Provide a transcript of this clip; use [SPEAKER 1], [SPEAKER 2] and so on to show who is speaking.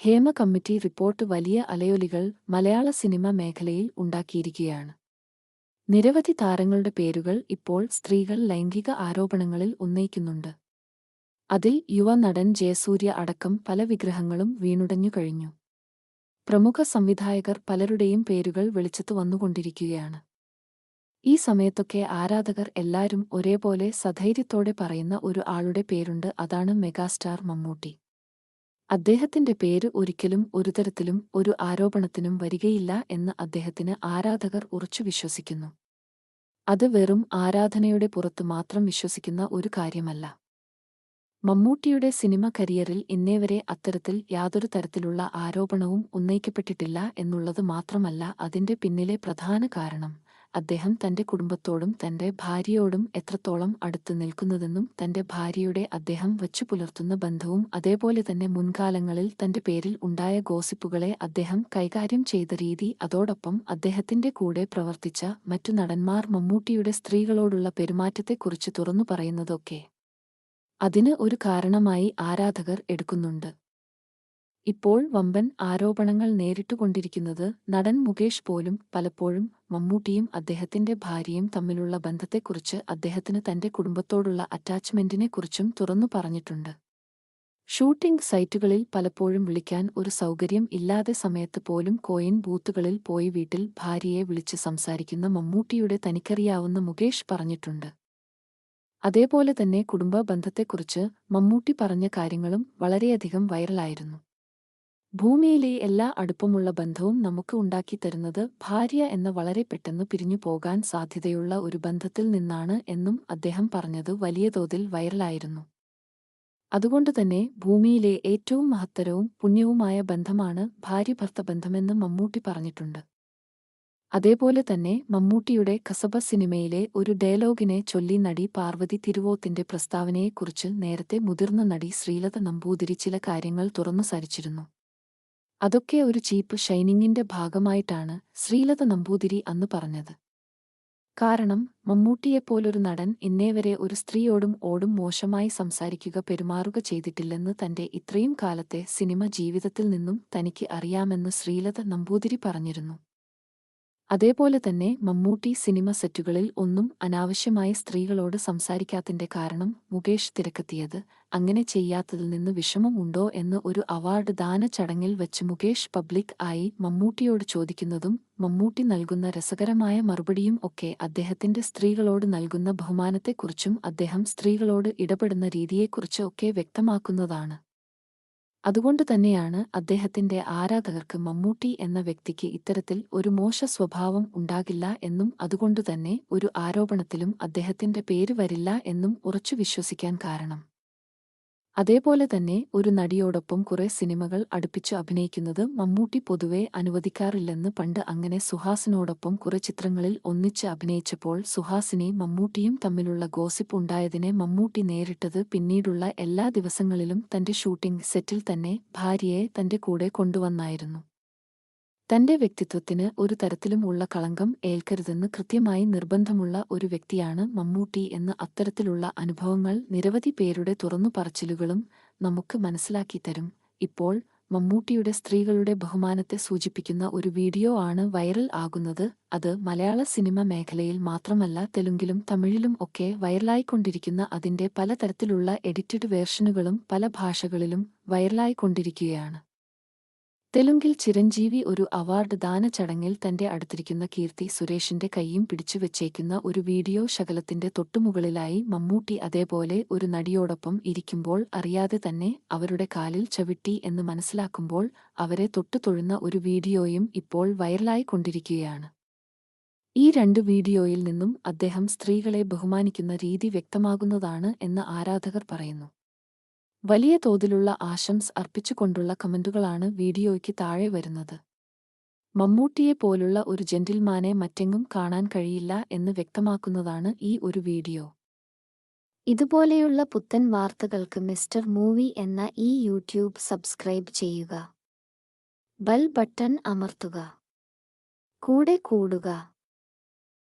[SPEAKER 1] Hema committee report വലിയ അലയൊലികൾ മലയാള cinema മേഖലയിൽ ഉണ്ടാക്കിയിരിക്കുകയാണ്. നിരവധി താരങ്ങളുടെ പേരുകൾ ഇപ്പോൾ സ്ത്രീകൾ ലൈംഗിക ആരോപണങ്ങളിൽ ഉന്നയിക്കുന്നുണ്ട്. അതിൽ യുവ നടൻ ജയസൂര്യ അടക്കം പല വിഗ്രഹങ്ങളും വീണുടഞ്ഞു കഴിഞ്ഞു. പ്രമുഖ സംവിധായകർ പലരുടെയും പേരുകൾ വെളിച്ചത്തു വന്നുകൊണ്ടിരിക്കുകയാണ്. ഈ സമയത്തൊക്കെ ആരാധകർ എല്ലാരും ഒരേപോലെ സധൈര്യത്തോടെ പറയുന്ന ഒരു ആളുടെ പേരുണ്ട് അതാണ് മെഗാസ്റ്റാർ മമ്മൂട്ടി. അദ്ദേഹത്തിന്റെ പേര് ഒരിക്കലും ഒരു തരത്തിലും ഒരു ആരോപണത്തിനും വരികയില്ല എന്ന് അദ്ദേഹത്തിന് ആരാധകർ ഉറച്ചു വിശ്വസിക്കുന്നു. അത് വെറും ആരാധനയുടെ പുറത്തു മാത്രം വിശ്വസിക്കുന്ന ഒരു കാര്യമല്ല. മമ്മൂട്ടിയുടെ സിനിമ കരിയറിൽ ഇന്നേവരെ അത്തരത്തിൽ യാതൊരു തരത്തിലുള്ള ആരോപണവും ഉന്നയിക്കപ്പെട്ടിട്ടില്ല എന്നുള്ളത് മാത്രമല്ല അതിന്റെ പിന്നിലെ പ്രധാന കാരണം. അദ്ദേഹം തന്റെ കുടുംബത്തോടും തന്റെ ഭാര്യയോടും എത്രത്തോളം അടുത്ത് നിൽക്കുന്നതെന്നും തന്റെ ഭാര്യയുടെ അദ്ദേഹം വച്ചു പുലർത്തുന്ന ബന്ധവും അതേപോലെ തന്നെ മുൻകാലങ്ങളിൽ തന്റെ പേരിൽ ഉണ്ടായ ഗോസിപ്പുകളെ അദ്ദേഹം കൈകാര്യം ചെയ്ത രീതി അതോടൊപ്പം അദ്ദേഹത്തിന്റെ കൂടെ പ്രവർത്തിച്ച മറ്റു നടന്മാർ മമ്മൂട്ടിയുടെ സ്ത്രീകളോടുള്ള പെരുമാറ്റത്തെക്കുറിച്ച് തുറന്നു പറയുന്നതൊക്കെ അതിന് ഒരു കാരണമായി ആരാധകർ എടുക്കുന്നുണ്ട്. ഇപ്പോൾ വമ്പൻ ആരോപണങ്ങൾ നേരിട്ടുകൊണ്ടിരിക്കുന്നത് നടൻ മുകേഷ് പോലും പലപ്പോഴും മമ്മൂട്ടിയും അദ്ദേഹത്തിന്റെ ഭാര്യയും തമ്മിലുള്ള ബന്ധത്തെക്കുറിച്ച് അദ്ദേഹത്തിന് തന്റെ കുടുംബത്തോടുള്ള അറ്റാച്ച്മെന്റിനെക്കുറിച്ചും തുറന്നു പറഞ്ഞിട്ടുണ്ട്. ഷൂട്ടിംഗ് സൈറ്റുകളിൽ പലപ്പോഴും വിളിക്കാൻ ഒരു സൗകര്യം ഇല്ലാതെ സമയത്ത് പോലും കോയിൻ ബൂത്തുകളിൽ പോയി വീട്ടിൽ ഭാര്യയെ വിളിച്ച് സംസാരിക്കുന്ന മമ്മൂട്ടിയുടെ തനിക്കറിയാവുന്ന മുകേഷ് പറഞ്ഞിട്ടുണ്ട്. അതേപോലെ തന്നെ കുടുംബ ബന്ധത്തെക്കുറിച്ച് മമ്മൂട്ടി പറഞ്ഞ കാര്യങ്ങളും വളരെയധികം വൈറലായിരുന്നു. ഭൂമിയിലെ എല്ലാ അടുപ്പമുള്ള ബന്ധവും നമുക്ക് ഉണ്ടാക്കിത്തരുന്നത് ഭാര്യ എന്ന വളരെ പെട്ടെന്ന് പിരിഞ്ഞു പോകാൻ സാധ്യതയുള്ള ഒരു ബന്ധത്തിൽ നിന്നാണ് എന്നും അദ്ദേഹം പറഞ്ഞത് വലിയ തോതിൽ വൈറലായിരുന്നു. അതുകൊണ്ടുതന്നെ ഭൂമിയിലെ ഏറ്റവും മഹത്തരവും പുണ്യവുമായ ബന്ധമാണ് ഭാര്യ-ഭർത്ത ബന്ധമെന്ന് മമ്മൂട്ടി പറഞ്ഞിട്ടുണ്ട്. അതേപോലെ തന്നെ മമ്മൂട്ടിയുടെ കസബ സിനിമയിലെ ഒരു ഡയലോഗിനെ ചൊല്ലി നടി പാർവതി തിരുവോത്തിന്റെ പ്രസ്താവനയെക്കുറിച്ച് നേരത്തെ മുതിർന്ന നടി ശ്രീലത നമ്പൂതിരി ചില കാര്യങ്ങൾ തുറന്നു സരിച്ചിരുന്നു. അതൊക്കെ ഒരു ചീപ്പ് ഷൈനിങ്ങിന്റെ ഭാഗമായിട്ടാണ് ശ്രീലത നമ്പൂതിരി അന്ന് പറഞ്ഞത്. കാരണം മമ്മൂട്ടിയെപ്പോലൊരു നടൻ ഇന്നേവരെ ഒരു സ്ത്രീയോടും ഓടും മോശമായി സംസാരിക്കുക പെരുമാറുക ചെയ്തിട്ടില്ലെന്ന് തന്റെ ഇത്രയും കാലത്തെ സിനിമ ജീവിതത്തിൽ നിന്നും തനിക്ക് അറിയാമെന്ന് ശ്രീലത നമ്പൂതിരി പറഞ്ഞിരുന്നു. അതേപോലെ തന്നെ മമ്മൂട്ടി സിനിമ സെറ്റുകളിൽ ഒന്നും അനാവശ്യമായി സ്ത്രീകളോട് സംസാരിക്കാത്തിന്റെ കാരണം മുകേഷ് തിരക്കെത്തിയത്. അങ്ങനെ ചെയ്യാത്തതിൽ നിന്ന് വിഷമം ഉണ്ടോ എന്ന് ഒരു അവാർഡ് ദാന ചടങ്ങിൽ വെച്ച് മുകേഷ് പബ്ലിക് ആയി മമ്മൂട്ടിയോട് ചോദിക്കുന്നതും മമ്മൂട്ടി നൽകുന്ന രസകരമായ മറുപടിയും ഒക്കെ അദ്ദേഹത്തിന്റെ സ്ത്രീകളോട് നൽകുന്ന ബഹുമാനത്തെക്കുറിച്ചും അദ്ദേഹം സ്ത്രീകളോട് ഇടപെടുന്ന രീതിയെക്കുറിച്ചും ഒക്കെ വ്യക്തമാക്കുന്നതാണ്. അതുകൊണ്ട് തന്നെയാണ് അദ്ദേഹത്തിന്റെ ആരാധകർക്ക് മമ്മൂട്ടി എന്ന വ്യക്തിക്ക് ഇത്തരത്തിൽ ഒരു മോശ സ്വഭാവം ഉണ്ടാകില്ല എന്നും അതുകൊണ്ടുതന്നെ ഒരു ആരോപണത്തിലും അദ്ദേഹത്തിന്റെ പേര് വരില്ല എന്നും ഉറച്ചു വിശ്വസിക്കാൻ കാരണം. അതേപോലെ തന്നെ ഒരു നടിയോടൊപ്പം കുറെ സിനിമകൾ അടുപ്പിച്ച് അഭിനയിക്കുന്നത് മമ്മൂട്ടി പൊതുവെ അനുവദിക്കാറില്ലെന്ന് പണ്ട് അങ്ങനെ സുഹാസിനോടൊപ്പം കുറെ ചിത്രങ്ങളിൽ ഒന്നിച്ച് അഭിനയിച്ചപ്പോൾ സുഹാസിനെ മമ്മൂട്ടിയും തമ്മിലുള്ള ഗോസിപ്പ് ഉണ്ടായതിനെ മമ്മൂട്ടി നേരിട്ടത് പിന്നീടുള്ള എല്ലാ ദിവസങ്ങളിലും തന്റെ ഷൂട്ടിംഗ് സെറ്റിൽ തന്നെ ഭാര്യയെ തന്റെ കൂടെ കൊണ്ടുവന്നായിരുന്നു. തന്റെ വ്യക്തിത്വത്തിന് ഒരു തരത്തിലുമുള്ള കളങ്കം ഏൽക്കരുതെന്ന് കൃത്യമായി നിർബന്ധമുള്ള ഒരു വ്യക്തിയാണ് മമ്മൂട്ടി എന്ന് അത്തരത്തിലുള്ള അനുഭവങ്ങൾ നിരവധി പേരുടെ തുറന്നു പറച്ചിലുകളും നമുക്ക് മനസ്സിലാക്കി തരും. ഇപ്പോൾ മമ്മൂട്ടിയുടെ സ്ത്രീകളുടെ ബഹുമാനത്തെ സൂചിപ്പിക്കുന്ന ഒരു വീഡിയോ ആണ് വൈറൽ ആകുന്നത്. അത് മലയാള സിനിമ മേഖലയിൽ മാത്രമല്ല തെലുങ്കിലും തമിഴിലും ഒക്കെ വൈറലായിക്കൊണ്ടിരിക്കുന്ന അതിന്റെ പലതരത്തിലുള്ള എഡിറ്റഡ് വേർഷനുകളും പല ഭാഷകളിലും വൈറലായിക്കൊണ്ടിരിക്കുകയാണ്. തെലുങ്കിൽ ചിരഞ്ജീവി ഒരു അവാർഡ് ദാന ചടങ്ങിൽ തന്റെ അടുത്തിരിക്കുന്ന കീർത്തി സുരേഷിന്റെ കൈയും പിടിച്ചു വെച്ചേക്കുന്ന ഒരു വീഡിയോ ശകലത്തിന്റെ തൊട്ടുമുകളിലായി മമ്മൂട്ടി അതേപോലെ ഒരു നടിയോടൊപ്പം ഇരിക്കുമ്പോൾ അറിയാതെ തന്നെ അവരുടെ കാലിൽ ചവിട്ടി എന്ന് മനസ്സിലാക്കുമ്പോൾ അവരെ തൊട്ടുതൊഴുന്ന ഒരു വീഡിയോയും ഇപ്പോൾ വൈറലായിക്കൊണ്ടിരിക്കുകയാണ് ഈ രണ്ട് വീഡിയോയിൽ നിന്നും അദ്ദേഹം സ്ത്രീകളെ ബഹുമാനിക്കുന്ന രീതി വ്യക്തമാകുന്നതാണ് എന്ന് ആരാധകർ പറയുന്നു. വലിയ തോതിലുള്ള ആശംസ് അർപ്പിച്ചുകൊണ്ടുള്ള കമന്റുകളാണ് വീഡിയോയ്ക്ക് താഴെ വരുന്നത്. മമ്മൂട്ടിയെ പോലുള്ള ഒരു ജെന്റിൽമാനെ മറ്റെങ്ങും കാണാൻ കഴിയില്ല എന്ന് വ്യക്തമാക്കുന്നതാണ് ഈ ഒരു വീഡിയോ.
[SPEAKER 2] ഇതുപോലെയുള്ള പുത്തൻ വാർത്തകൾക്ക് മിസ്റ്റർ മൂവി എന്ന ഈ യൂട്യൂബ് സബ്സ്ക്രൈബ് ചെയ്യുക. ബെൽ ബട്ടൺ അമർത്തുക. കൂടെ കൂടുക.